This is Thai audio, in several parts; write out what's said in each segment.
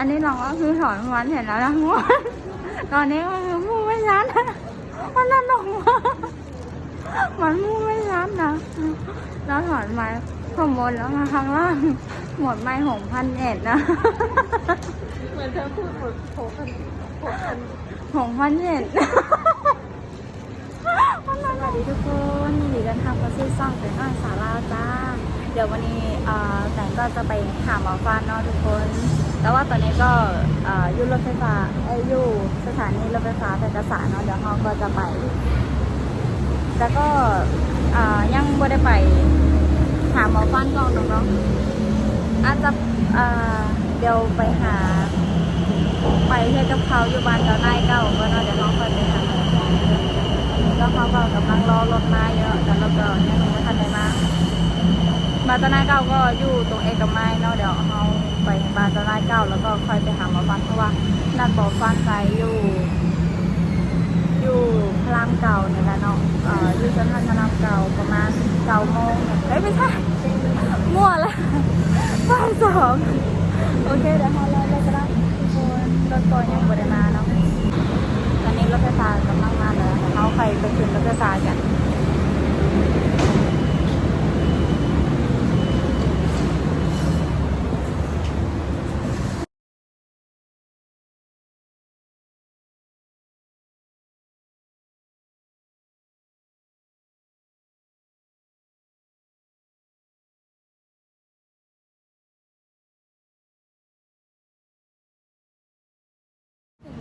อันนี้เราก็คือถอนวันเห็นแล้วนะว่าตอนนี้ก็คือมูไม่ยันนะมันนั่นออกมามันมูไม่ยันนะเราถอนมาข้างบนแล้วมาข้างล่างหมดไม่หกพันเอ็ดนะเหมือนเธอพูดหมดโผล่กันโผล่กันหกพันเอ็ดสวัสดีทุกคนยินดีกันทำกระซิบซ่องเป็นอ้อยสาราจ้า เดี๋ยววันนี้เอ่อแต่งก็จะไปหาหมอฟันเนาะทุกคน แต่ว่าตอนนี้ก็อยู่รถไฟฟ้าอยู่สถานีรถไฟฟ้าแต่กษาเนาะเดี๋ยวเราก็จะไปแต่ก็ยังไม่ได้ไปหาหมอฟันก่อนเนาะอาจจะเดี๋ยวไปหา ไปเที่ยวกับเขาอยู่บ้านเจ้านายเก่าก็เนาะเดี๋ยวเราค่อยไปหาหมอฟันแล้วเขาก็กำลังรอรถมาเยอะแต่เราก็ยังไม่ทันได้มาบาตานาเก้าก็อยู่ตรงเอกมัยเนาะเดี๋ยวเรา ไปบานตานาเก้าแล้วก็ค่อยไปหาหมอฟันเพราะว่านัดบอกฟันใจอยู่ อยู่พรามเก่าเนี่ยแหละเนาะอยู่เซ็นทรัลพระรามเก่าประมาณเก้าโมงเอ้ยไม่ใช่มั่วละบ่ายสองโอเคเดี๋ยวเราเล่าเลยก็ได้ทุกคนรถตัวยังบริมาเนาะตอนนี้รถไฟฟ้ากำลังมาแล้วเดี๋ยเราไปไปขึ้นรถไฟฟ้ากัน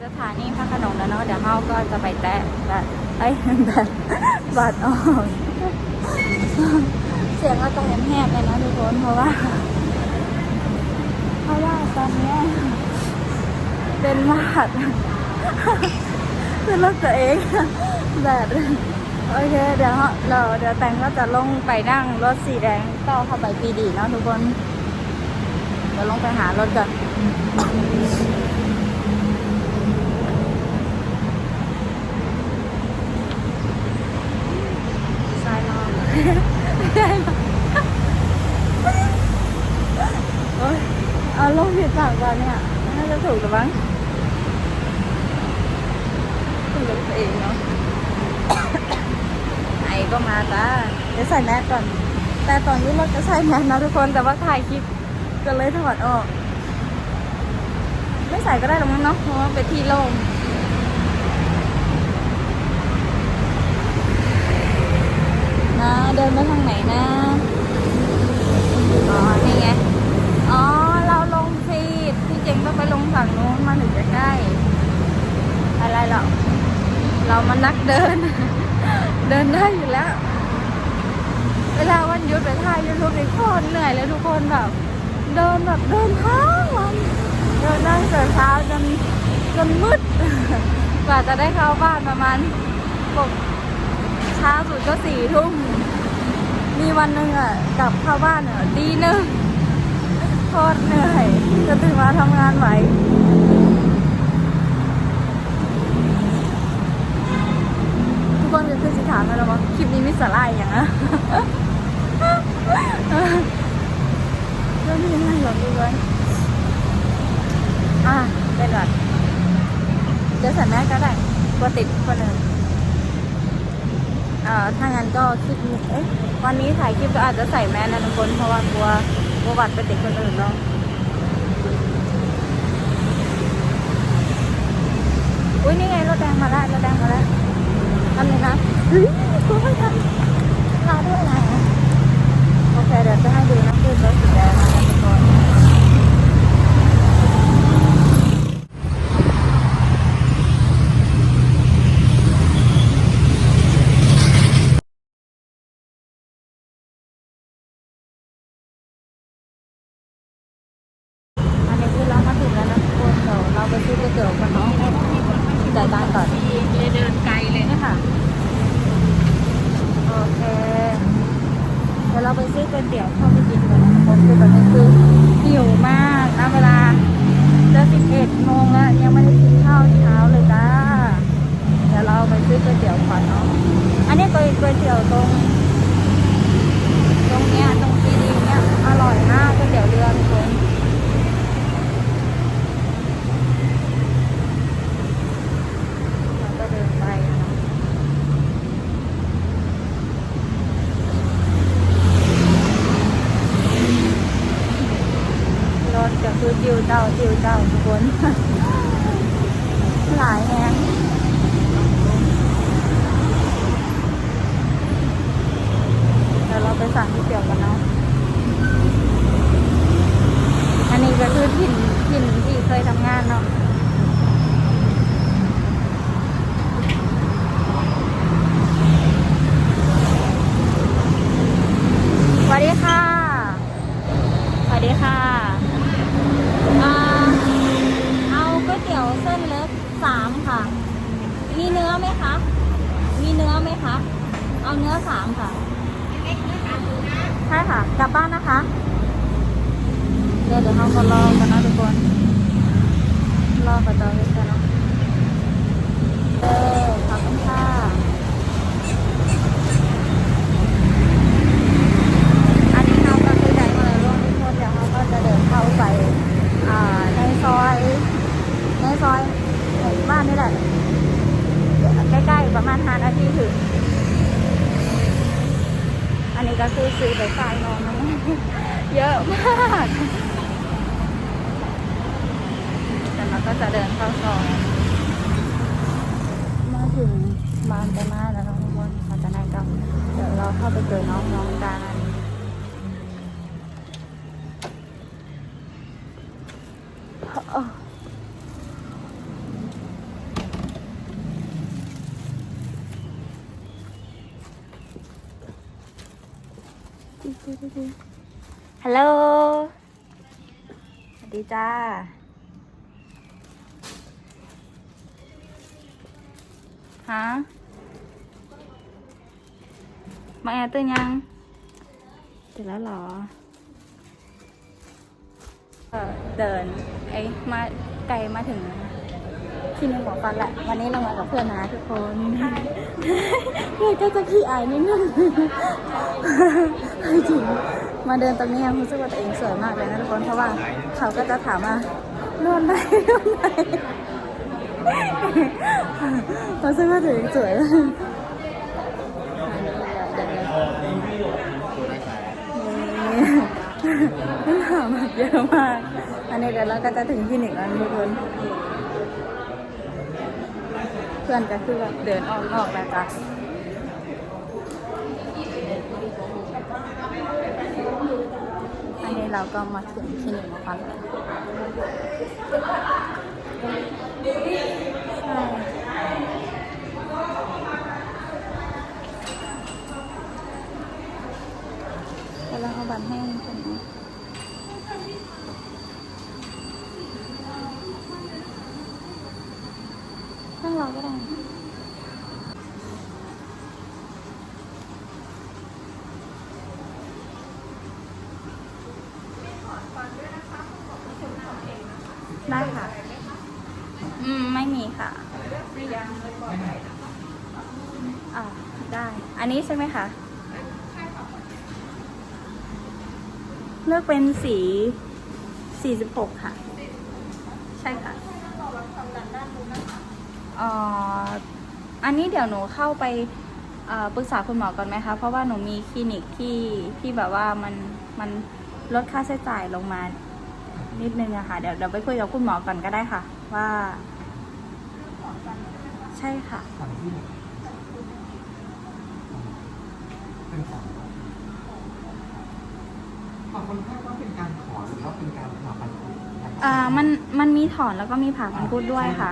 สถานีพระขนงแล้วเนาะเดี๋ยวเราก็จะไปแตะแบบไอ้แบบบัตรออกเสียงเราต้องแหบๆเลยนะทุกคนเพราะว่า เพราะว่าตอนนี้เป็นหวัดคือรถตัวเองแบบโอเคเดี๋ยวเราเดี๋ยวแตงก็จะลงไปนั่งรถสีแดงต่อเข้าไปปีดีเนาะทุกคนเดี๋ยวลงไปหารถก่อน ใช่มากใช่มากโอ๊ย เอาลงผิดฝั่งก่อนเนี่ย น่าจะถูกหรือมั้งถูกตัวเองเนาะ ไอก็มาจ้าเดี๋ยวใส่แมสก่อน แต่ตอนนี้เราจะใส่แมสนะทุกคน แต่ว่าถ่ายคลิปก็เลยถอดออก ไม่ใส่ก็ได้หรอกมั้งเนาะ เพราะว่าเป็นที่โล่ง นะ เดินไปทางไหนนะ อ๋อ นี่ไง อ๋อ เราลงฟีดที่จริงต้องไปลงฝั่งนู้นมาถึงจะใกล้ อะไรหรอกเรามานักเดิน เดินได้อยู่แล้ว เวลาวันหยุดไปถ่ายยูทูบในคตรเหนื่อยเลยทุกคนแบบ เดินแบบเดินทั้งวันเดินตั้งแต่เช้าจนจนมืด กว่าจะได้เข้าบ้านประมาณปก ช้าสุดก็สี่ทุ่ม มีวันหนึ่งอะกลับเข้าบ้านอะดีหนึ่งโคตรเหนื่อยจะตื่นมาทำงานไหวทุกคนจะขึ้นสิถามไหมล่ะว่าคลิปนี้มีสาระอย่างนะเรื่องนี้ไม่หรอกทุกคนอะเป็นแบบเดี๋ยวใส่แมสก็ได้กลัวติดคนอื่น เอ่อถ้างั้น ก็คลิปเอ๊ะวันนี้ถ่ายคลิปก็อาจจะใส่แมสนะทุกคน เพราะว่ากลัวกลัวบัตรไปติดคนอื่นเนาะอุ้ยนี่ไงรถแดงมาแล้วรถแดงมาแล้วทำเลยนะเฮ้ยกลัวไม่ทันมาด้วยนะโอเคเดี๋ยวจะให้ดูนะคือรถสีแดงมาแล้วทุกคน อันนี้คือเรามาถึงแล้วนะทุกคนเดี๋ยวเราไปซื้อก๋วยเตี๋ยวกันเนาะจ่ายตังค์ก่อน เลยเดินไกลเลย นี่ค่ะ โอเค เดี๋ยวเราไปซื้อก๋วย เตี๋ยวเข้าไปกินกันทุกคนคือตอนนี้คือหิวมากนะเวลาจะสิบเอ็ดโมงแล้วยังไม่ได้กินข้าวเช้าเลยจ้าเดี๋ยวเราไปซื้อก๋วยเตี๋ยวก่อนเนาะอันนี้ก๋วยก๋วยเตี๋ยวตรง ตรงเนี้ยตรงทีดีเนี้ยอร่อยมากก๋วยเตี๋ยวเรือทุกคน เจ้าจิวเจ้าทุกคนหลายแฮงเดี๋ยวเราไปสั่งที่เตี๋ยวกันเนาะอันนี้ก็คือถิ่นถิ่นที่เคยทำงานเนาะ สวัสดีค่ะ สวัสดีค่ะอ่าเอาก๋วยเตี๋ยวเส้นเล็กสามค่ะ มีเนื้อไหมคะ มีเนื้อไหมคะ เอาเนื้อสามค่ะใช่ค่ะ กลับบ้านนะคะ เดี๋ยวเดี๋ยวเราก็รอกันนะทุกคน รอกับเจ้าเวกันเนาะเออขอบคุณค่ะอันนี้เราก็คือได้มาแล้วร่วมทุกคนเดี๋ยวเราก็จะเดินเข้าไปอ่าในซอย ในซอยของบ้านนี่แหละ ใกล้ๆประมาณ5นาทีถึง อันนี้ ก็คือซื้อไปฝากน้องเยอะมากแต่เราก็จะเดินเข้าซอยมาถึงบ้านไปมาแล้วนะทุกคนมาจะไหนกันเดี๋ยวเราเข้าไปเจอน้องๆกันฮัลโหล สวัสดี จ้า ฮะมาแอร์ตื่นยังตื่นแล้วเหรอเออเดินไอ้มาไกลมาถึงคลินิกหมอฟันแหละวันนี้เรามากับเพื่อนนะทุกคนเพื่อนก็จะขี้อายนิดนึง จริงมาเดินตรงนี้ยังรู้สึกว่าตัวเองสวยมากเลยนะทุกคนเพราะว่าเขาก็จะถามว่านวดไหนนวดไหนรู้สึกว่าตัวเองสวยนี่ถามแบบเยอะมาก อันนี้เดี๋ยวเราก็จะถึงคลินิกแล้วทุกคนเพื่อนก็คือแบบเดินออกนอกแล้วจ้ะ อั นี้เราก็มาถึงคลินิกมอฟันแล้วใช่เวลาเอาบัตรให้คนนะนั่งรอก็ได้ได้ค่ะ อืม ไม่มีค่ะ อ่าได้ อันนี้ใช่ไหมคะเลือกเป็นสี 46 ค่ะ ใช่ค่ะอ่ออันนี้เดี๋ยวหนูเข้าไปปรึกษาคุณหมอก่อนไหมคะ เพราะว่าหนูมีคลินิกที่ที่แบบว่ามันมันลดค่าใช้จ่ายลงมานิดนึงอะค่ะ เดี๋ยวเดี๋ยวไปคุยกับคุณหมอก่อนก็ได้ค่ะ ว่า ใช่ค่ะ ฝั่งที่เป็นของฝั่งคนไข้ก็เป็นการขอหรือว่าเป็นการผ่าปันคุดอ่ามันมันมีถอนแล้วก็มีผ่าพันกุดด้วยค่ะ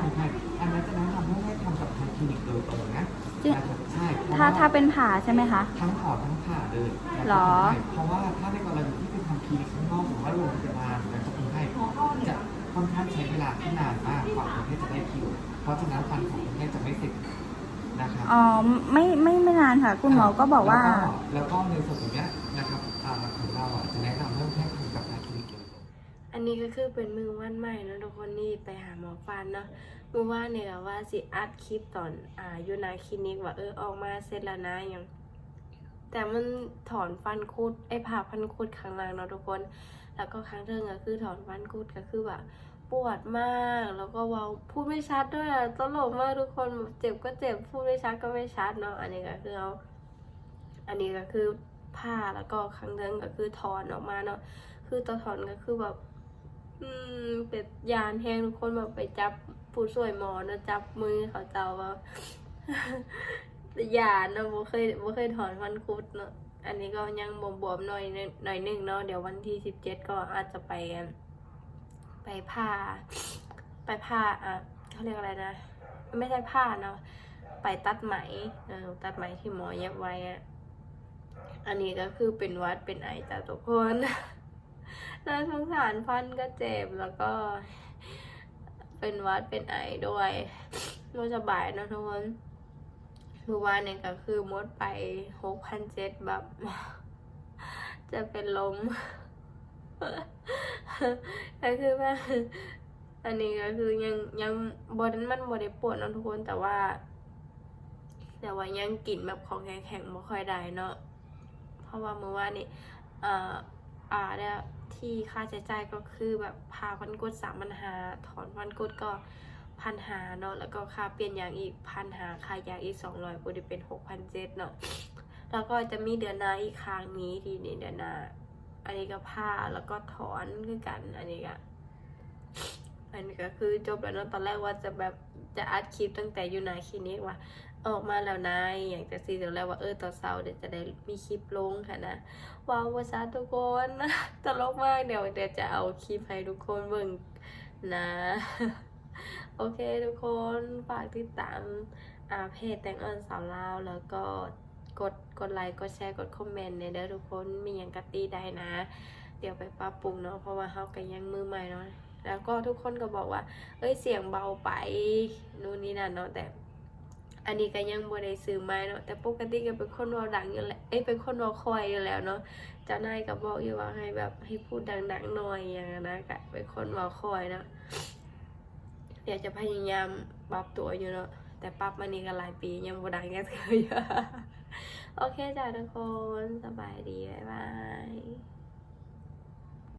อันนั้นจะแนะนำให้ให้ทำกับทางคลินิกโดยตรงนะจริง นะครับใช่ถ้าถ้าเป็นผ่าใช่ไหมคะ ทั้งถอดทั้งผ่าเลยนะครับหรอ เพราะว่าถ้าในกรณีที่เป็นทำคลินิกข้างนอกหรือว่าโรงพยาบาลนะครับคนไข้จะค่อนข้างใช้เวลาที่นานมากกว่าคนไข้จะได้คิวเพ ราะฉะนั้นฟันของคนไข้จะไม่เสร็จนะครับอ๋อไม่ไม่ไม่นานค่ะ คุณหมอก็บอกว่าแล้วแล้วก็ในส่วนตรงเนี้ยนะครับอ่าของเราอะจะแนะนำเรื่องแค่คุยกับทางคลินิกโดยตรงอันนี้ก็คือเป็นมือวันใหม่เนอะทุกคนนี่ไปหาหมอฟันเนาะมือว่านเนี่ยว่าสิอัดคลิปตอนอ่าอยู่นาคลินิกว่าเออออกมาเสร็จแล้วนะยังแต่มันถอนฟันคุดไอ้ผ่าฟันคุดข้างล่างเนาะทุกคน แล้วก็ครั้งเทิงก็คือถอนฟันคุดก็คือแบบ ปวดมาก แล้วก็เว้าพูดไม่ชัดด้วยอะตลกมากทุกคนเจ็บก็เจ็บพูดไม่ชัดก็ไม่ชัดเนาะอันนี้ก็คือเอาอันนี้ก็คือผ้าแล้วก็ครั้งเทิงก็คือถอนออกมาเนาะคือตอนถอนก็คือแบบ อืมเป็ดยานแห้งทุกคนแบบไปจับผู้ช่วยหมอนะจับมือเขาเจ้าว่ายานเนาะบ่เคยบ่เคยถอนฟันคุดเนาะอันนี้ก็ยังบวมๆหน่อยนึงหน่อยหนึงเนาะเดี๋ยววันที่สิบเจ็ดก็อาจจะไปกัน ไปผ่าไปผ่าอะเขาเรียกอะไรนะ ไม่ใช่ผ่าเนาะไปตัดไหมเออตัดไหมที่หมอเย็บไว้อะอันนี้ก็คือเป็นวัดเป็นไอจ้ะทุกคนน่าสงสารฟันก็เจ็บแล้วก็เป็นวัดเป็นไอด้วยไม่สบายนะทุกคนเมื่อวานเนี่ยก็คือมดไปหกพันเจ็ดแบบ จะเป็นลม ก็คือว่าอันนี้ก็คือยังยังบอดมันบอได้ปวดเนาะทุกคนแต่ว่า แต่ว่ายังกลิ่นแบบของแข็งๆไม่ค่อยได้เนาะเพราะว่าเมื่อวานนี่เอ่ออ่าเนี่ยที่ค่าใช้จ่ายก็คือแบบพาพันกดสามพันหาถอนพันกดก็พันหาเนาะแล้วก็ค่าเปลี่ยนยางอีกพันหาค่ายางอีกสองร้อยก็จะเป็นหกพันเจ็ดเนาะแล้วก็จะมีเดือนหน้าอีกครั้งนี้ทีนี้เดือนหน้า อันนี้ก็ผ้าแล้วก็ถอนคือกัน อันนี้ก็อันนี้ก็คือจบแล้วเนอะตอนแรกว่าจะแบบจะอัดคลิปตั้งแต่อยู่ในคลินิกว่า ออกมาแล้วนะอย่างจะซีเดี๋ยวแล้วว่าเออตอนเสาร์เดี๋ยวจะได้มีคลิปลงค่ะนะว้าววาซาทุกคนตลกมากเดี๋ยวเดี๋ยวจะเอาคลิปให้ทุกคนเบิ่งนะ โอเคทุกคนฝากติดตามอาเพจแตงออนสาวลาวแล้วก็ กดกดไลค์กดแชร์กดคอมเมนต์ในเด้อทุกคนมีอย่างกะตีได้นะ เดี๋ยวไปปรับปรุงเนาะเพราะว่าเฮาก็ยังมือใหม่เนาะแล้วก็ทุกคนก็บอกว่า เอ้ยเสียงเบาไปนู่นนี่นั่นเนาะแต่ อันนี้ก็ยังบ่ได้ซื้อม้เนาะแต่ปกติก็เป็นคนเว้าดังอยู่แล้วเอ้ยเป็นคนเว้าคอยอยู่แล้วเนาะเจ้านายก็บอกอยู่ว่าให้แบบให้พูดดังๆหน่อยอย่างนั้นนะก็เป็นคนเว้าคอยเนาะเดี๋ยวจะพยายามปรับตัวอยู่เนาะแต่ปรับมานี่ก็หลายปียังบ่ดังแค่เธออยู่ โอเคจ้ะทุกคน สบายดี บ๊ายบาย